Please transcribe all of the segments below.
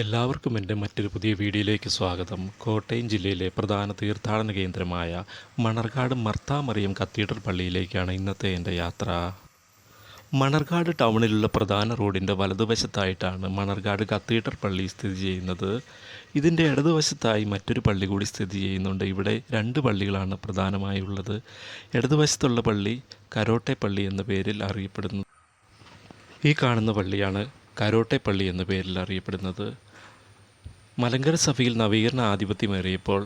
എല്ലാവർക്കും എന്റെ മറ്റൊരു പുതിയ വീഡിയോയിലേക്ക് സ്വാഗതം. കോട്ടയം ജില്ലയിലെ പ്രധാന തീർത്ഥാടന കേന്ദ്രമായ മണർകാട് മർത്താമറിയം കത്തീഡ്രൽ പള്ളിയിലേക്കാണ് ഇന്നത്തെ എന്റെ യാത്ര. മണർകാട് ടൗണിലുള്ള പ്രധാന റോഡിന്റെ വലതുവശത്തായിട്ടാണ് മണർകാട് കത്തീഡ്രൽ പള്ളി സ്ഥിതി ചെയ്യുന്നത്. ഇതിന്റെ ഇടതുവശത്തായി മറ്റൊരു പള്ളി കൂടി സ്ഥിതി ചെയ്യുന്നുണ്ട്. ഇവിടെ രണ്ട് പള്ളികളാണ് പ്രധാനമായുള്ളത് ഇടതുവശത്തുള്ള പള്ളി കരോട്ടെ പള്ളി എന്ന പേരിൽ അറിയപ്പെടുന്നു. ഈ കാണുന്ന പള്ളിയാണ് കരോട്ടെ പള്ളി എന്ന പേരിൽ അറിയപ്പെടുന്നത്. മലങ്കര സഭയിൽ നവീകരണ ആധിപത്യമേറിയപ്പോൾ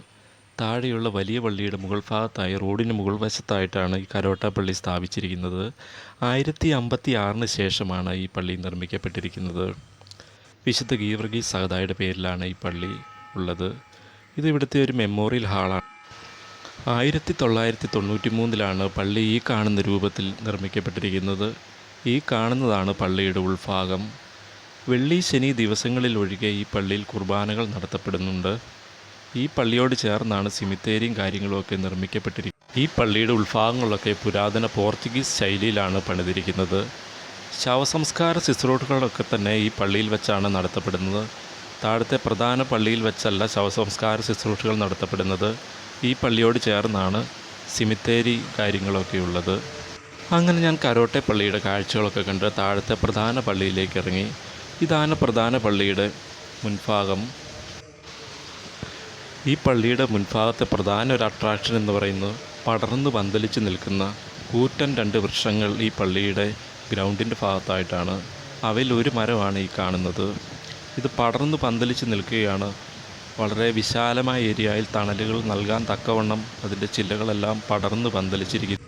താഴെയുള്ള വലിയ പള്ളിയുടെ മുകൾ ഭാഗത്തായി റോഡിന് മുകൾ വശത്തായിട്ടാണ് ഈ കരോട്ട പള്ളി സ്ഥാപിച്ചിരിക്കുന്നത്. ആയിരത്തി അമ്പത്തി ആറിന് ശേഷമാണ് ഈ പള്ളി നിർമ്മിക്കപ്പെട്ടിരിക്കുന്നത്. വിശുദ്ധ ഗീവർഗീസ് സഹതായുടെ പേരിലാണ് ഈ പള്ളി ഉള്ളത്. ഇത് ഇവിടുത്തെ ഒരു മെമ്മോറിയൽ ഹാളാണ്. ആയിരത്തി തൊള്ളായിരത്തി തൊണ്ണൂറ്റി മൂന്നിലാണ് പള്ളി ഈ കാണുന്ന രൂപത്തിൽ നിർമ്മിക്കപ്പെട്ടിരിക്കുന്നത്. ഈ കാണുന്നതാണ് പള്ളിയുടെ ഉൾഭാഗം. വെള്ളി ശനി ദിവസങ്ങളിൽ ഒഴികെ ഈ പള്ളിയിൽ കുർബാനകൾ നടത്തപ്പെടുന്നുണ്ട്. ഈ പള്ളിയോട് ചേർന്നാണ് സിമിത്തേരിയും കാര്യങ്ങളും ഒക്കെ നിർമ്മിക്കപ്പെട്ടിരിക്കുന്നത് ഈ പള്ളിയുടെ ഉത്ഭാഗങ്ങളൊക്കെ പുരാതന പോർച്ചുഗീസ് ശൈലിയിലാണ് പണിതിരിക്കുന്നത്. ശവസംസ്കാര ശുശ്രൂഷകളൊക്കെ തന്നെ ഈ പള്ളിയിൽ വെച്ചാണ് നടത്തപ്പെടുന്നത്. താഴത്തെ പ്രധാന പള്ളിയിൽ വെച്ചല്ല ശവസംസ്കാര ശുശ്രൂഷകൾ നടത്തപ്പെടുന്നത്. ഈ പള്ളിയോട് ചേർന്നാണ് സിമിത്തേരി കാര്യങ്ങളൊക്കെ ഉള്ളത്. അങ്ങനെ ഞാൻ കരോട്ടെ പള്ളിയുടെ കാഴ്ചകളൊക്കെ കണ്ട് താഴത്തെ പ്രധാന പള്ളിയിലേക്ക് ഇറങ്ങി. ഇതാണ് പ്രധാന പള്ളിയുടെ മുൻഭാഗം. ഈ പള്ളിയുടെ മുൻഭാഗത്തെ പ്രധാന ഒരു അട്രാക്ഷൻ എന്ന് പറയുന്നത് പടർന്ന് പന്തലിച്ച് നിൽക്കുന്ന കൂറ്റൻ രണ്ട് വൃക്ഷങ്ങൾ ഈ പള്ളിയുടെ ഗ്രൗണ്ടിന്റെ ഭാഗത്തായിട്ടാണ്. അവയിൽ ഒരു മരമാണ് ഈ കാണുന്നത്. ഇത് പടർന്ന് പന്തലിച്ച് നിൽക്കുകയാണ്. വളരെ വിശാലമായ ഏരിയയിൽ തണലുകൾ നൽകാൻ തക്കവണ്ണം അതിന്റെ ചില്ലകളെല്ലാം പടർന്ന് പന്തലിച്ചിരിക്കുന്നു.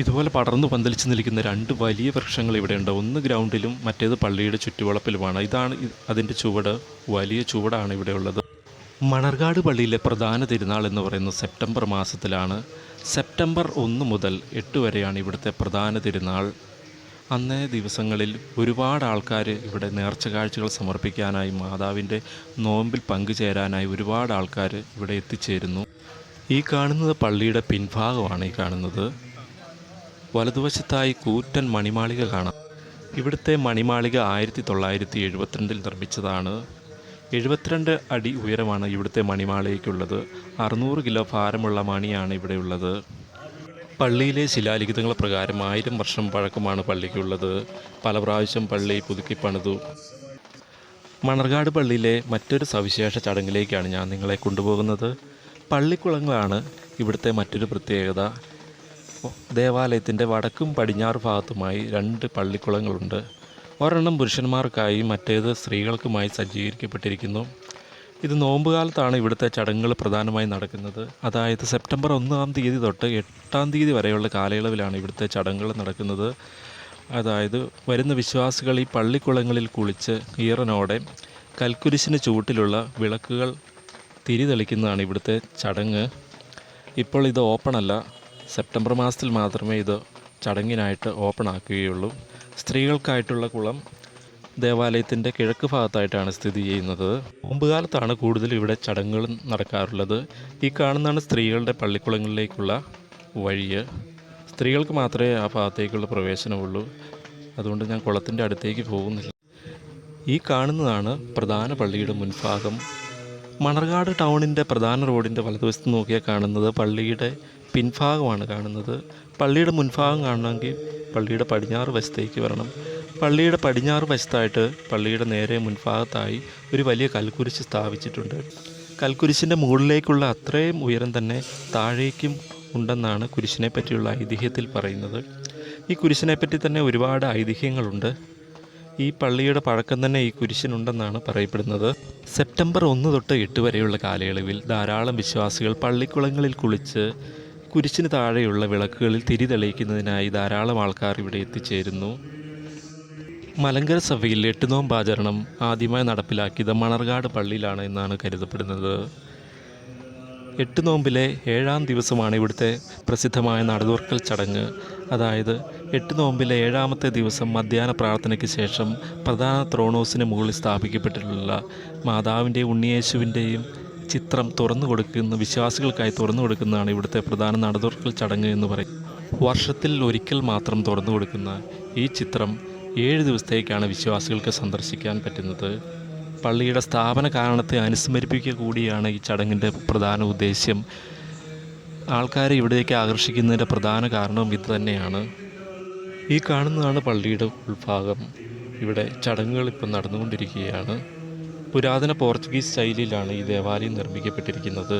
ഇതുപോലെ പടർന്നു പന്തലിച്ച് നിൽക്കുന്ന രണ്ട് വലിയ വൃക്ഷങ്ങൾ ഇവിടെയുണ്ട് ഒന്ന് ഗ്രൗണ്ടിലും മറ്റേത് പള്ളിയുടെ ചുറ്റുവളപ്പിലുമാണ്. ഇതാണ് അതിന്റെ ചുവട്. വലിയ ചുവടാണ് ഇവിടെ ഉള്ളത്. മണർകാട് പള്ളിയിലെ പ്രധാന തിരുനാൾ എന്ന് പറയുന്നത് സെപ്റ്റംബർ മാസത്തിലാണ്. സെപ്റ്റംബർ ഒന്ന് മുതൽ എട്ട് വരെയാണ് ഇവിടുത്തെ പ്രധാന തിരുനാൾ. അന്നേ ദിവസങ്ങളിൽ ഒരുപാട് ആൾക്കാർ ഇവിടെ നേർച്ച കാഴ്ചകൾ സമർപ്പിക്കാനായി മാതാവിന്റെ നോമ്പിൽ പങ്കുചേരാനായി ഒരുപാട് ആൾക്കാർ ഇവിടെ എത്തിച്ചേരുന്നു. ഈ കാണുന്നത് പള്ളിയുടെ പിൻഭാഗമാണ് ഈ കാണുന്നത്. വലതുവശത്തായി കൂറ്റൻ മണിമാളിക കാണാം. ഇവിടുത്തെ മണിമാളിക ആയിരത്തി തൊള്ളായിരത്തി എഴുപത്തിരണ്ടിൽ നിർമ്മിച്ചതാണ്. എഴുപത്തിരണ്ട് അടി ഉയരമാണ് ഇവിടുത്തെ മണിമാളികയ്ക്കുള്ളത്. അറുന്നൂറ് കിലോ ഭാരമുള്ള മണിയാണ് ഇവിടെയുള്ളത്. പള്ളിയിലെ ശിലാലിഖിതങ്ങൾ പ്രകാരം ആയിരം വർഷം പഴക്കമാണ് പള്ളിക്കുള്ളത്. പല പ്രാവശ്യം പള്ളി പുതുക്കി പണിതു. മണർകാട് പള്ളിയിലെ മറ്റൊരു സവിശേഷ ചടങ്ങിലേക്കാണ് ഞാൻ നിങ്ങളെ കൊണ്ടുപോകുന്നത്. പള്ളിക്കുളങ്ങളാണ് ഇവിടുത്തെ മറ്റൊരു പ്രത്യേകത. ദേവാലയത്തിന്റെ വടക്കും പടിഞ്ഞാറ് ഭാഗത്തുമായി രണ്ട് പള്ളിക്കുളങ്ങളുണ്ട്. ഒരെണ്ണം പുരുഷന്മാർക്കായി മറ്റേത് സ്ത്രീകൾക്കുമായി സജ്ജീകരിക്കപ്പെട്ടിരിക്കുന്നു. ഇത് നോമ്പുകാലത്താണ് ഇവിടുത്തെ ചടങ്ങുകൾ പ്രധാനമായി നടക്കുന്നത്. അതായത് സെപ്റ്റംബർ ഒന്നാം തീയതി തൊട്ട് എട്ടാം തീയതി വരെയുള്ള കാലയളവിലാണ് ഇവിടുത്തെ ചടങ്ങുകൾ നടക്കുന്നത്. അതായത് വരുന്ന വിശ്വാസികൾ ഈ പള്ളിക്കുളങ്ങളിൽ കുളിച്ച് ഈറനോടെ കൽക്കുരിശിന് ചൂട്ടിലുള്ള വിളക്കുകൾ തിരി തെളിക്കുന്നതാണ് ഇവിടുത്തെ ചടങ്ങ്. ഇപ്പോൾ ഇത് ഓപ്പണല്ല. സെപ്റ്റംബർ മാസത്തിൽ മാത്രമേ ഇത് ചടങ്ങിനായിട്ട് ഓപ്പൺ ആക്കുകയുള്ളൂ. സ്ത്രീകൾക്കായിട്ടുള്ള കുളം ദേവാലയത്തിന്റെ കിഴക്ക് ഭാഗത്തായിട്ടാണ് സ്ഥിതി ചെയ്യുന്നത്. മുമ്പുകാലത്താണ് കൂടുതൽ ഇവിടെ ചടങ്ങുകൾ നടക്കാറുള്ളത്. ഈ കാണുന്നതാണ് സ്ത്രീകളുടെ പള്ളിക്കുളങ്ങളിലേക്കുള്ള വഴി സ്ത്രീകൾക്ക് മാത്രമേ ആ ഭാഗത്തേക്കുള്ള പ്രവേശനമുള്ളൂ. അതുകൊണ്ട് ഞാൻ കുളത്തിന്റെ അടുത്തേക്ക് പോകുന്നില്ല. ഈ കാണുന്നതാണ് പ്രധാന പള്ളിയുടെ മുൻഭാഗം. മണർകാട് ടൗണിന്റെ പ്രധാന റോഡിന്റെ വലതുവശത്ത് നോക്കിയാൽ കാണുന്നത് പള്ളിയുടെ പിൻഭാഗമാണ് കാണുന്നത്. പള്ളിയുടെ മുൻഭാഗം കാണണമെങ്കിൽ പള്ളിയുടെ പടിഞ്ഞാറ് വശത്തേക്ക് വരണം. പള്ളിയുടെ പടിഞ്ഞാറ് വശത്തായിട്ട് പള്ളിയുടെ നേരെ മുൻഭാഗത്തായി ഒരു വലിയ കൽക്കുരിശ് സ്ഥാപിച്ചിട്ടുണ്ട്. കൽക്കുരിശിന്റെ മുകളിലേക്കുള്ള അത്രയും ഉയരം തന്നെ താഴേക്കും ഉണ്ടെന്നാണ് കുരിശിനെ പറ്റിയുള്ള ഐതിഹ്യത്തിൽ പറയുന്നത്. ഈ കുരിശിനെ പറ്റി തന്നെ ഒരുപാട് ഐതിഹ്യങ്ങളുണ്ട്. ഈ പള്ളിയുടെ പഴക്കം തന്നെ ഈ കുരിശിനുണ്ടെന്നാണ് പറയപ്പെടുന്നത്. സെപ്റ്റംബർ ഒന്ന് തൊട്ട് എട്ട് വരെയുള്ള കാലയളവിൽ ധാരാളം വിശ്വാസികൾ പള്ളിക്കുളങ്ങളിൽ കുളിച്ച് കുരിശിന് താഴെയുള്ള വിളക്കുകളിൽ തിരി തെളിയിക്കുന്നതിനായി ധാരാളം ആൾക്കാർ ഇവിടെ എത്തിച്ചേരുന്നു. മലങ്കര സഭയിൽ എട്ട് നോമ്പാചരണം ആദ്യമായി നടപ്പിലാക്കിയത് മണർകാട് പള്ളിയിലാണ് എന്നാണ് കരുതപ്പെടുന്നത്. എട്ട് നോമ്പിലെ ഏഴാം ദിവസമാണ് ഇവിടുത്തെ പ്രസിദ്ധമായ നടുതുറക്കൽ ചടങ്ങ്. അതായത് എട്ട് നോമ്പിലെ ഏഴാമത്തെ ദിവസം മധ്യാഹ്ന പ്രാർത്ഥനയ്ക്ക് ശേഷം പ്രധാന ത്രോണോസിന് മുകളിൽ സ്ഥാപിക്കപ്പെട്ടിട്ടുള്ള മാതാവിന്റെയും ഉണ്ണിയേശുവിന്റെയും ചിത്രം തുറന്നു കൊടുക്കുന്ന വിശ്വാസികൾക്കായി തുറന്നു കൊടുക്കുന്നതാണ് ഇവിടുത്തെ പ്രധാന നടതുറക്കൽ ചടങ്ങ് എന്ന് പറയും വർഷത്തിൽ ഒരിക്കൽ മാത്രം തുറന്നു കൊടുക്കുന്ന ഈ ചിത്രം ഏഴ് ദിവസത്തേക്കാണ് വിശ്വാസികൾക്ക് സന്ദർശിക്കാൻ പറ്റുന്നത്. പള്ളിയുടെ സ്ഥാപന കാരണത്തെ അനുസ്മരിപ്പിക്കുക കൂടിയാണ് ഈ ചടങ്ങിന്റെ പ്രധാന ഉദ്ദേശ്യം. ആൾക്കാരെ ഇവിടേക്ക് ആകർഷിക്കുന്നതിന്റെ പ്രധാന കാരണവും ഇത് തന്നെയാണ്. ഈ കാണുന്നതാണ് പള്ളിയുടെ ഉൾഭാഗം. ഇവിടെ ചടങ്ങുകൾ ഇപ്പം നടന്നുകൊണ്ടിരിക്കുകയാണ്. പുരാതന പോർച്ചുഗീസ് ശൈലിയിലാണ് ഈ ദേവാലയം നിർമ്മിക്കപ്പെട്ടിരിക്കുന്നത്.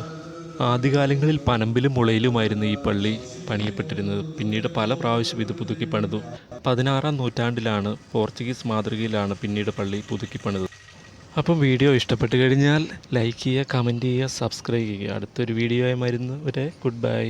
ആദ്യകാലങ്ങളിൽ പനമ്പിലും മുളയിലുമായിരുന്നു ഈ പള്ളി പണിയപ്പെട്ടിരുന്നത്. പിന്നീട് പല പ്രാവശ്യം ഇത് പുതുക്കി പണിതു. പതിനാറാം നൂറ്റാണ്ടിലാണ് പോർച്ചുഗീസ് മാതൃകയിലാണ് പിന്നീട് പള്ളി പുതുക്കി പണിത് അപ്പം വീഡിയോ ഇഷ്ടപ്പെട്ട് കഴിഞ്ഞാൽ ലൈക്ക് ചെയ്യുക കമന്റ് ചെയ്യുക സബ്സ്ക്രൈബ് ചെയ്യുക. അടുത്തൊരു വീഡിയോയുമായി വരുന്നവരെ ഗുഡ് ബൈ.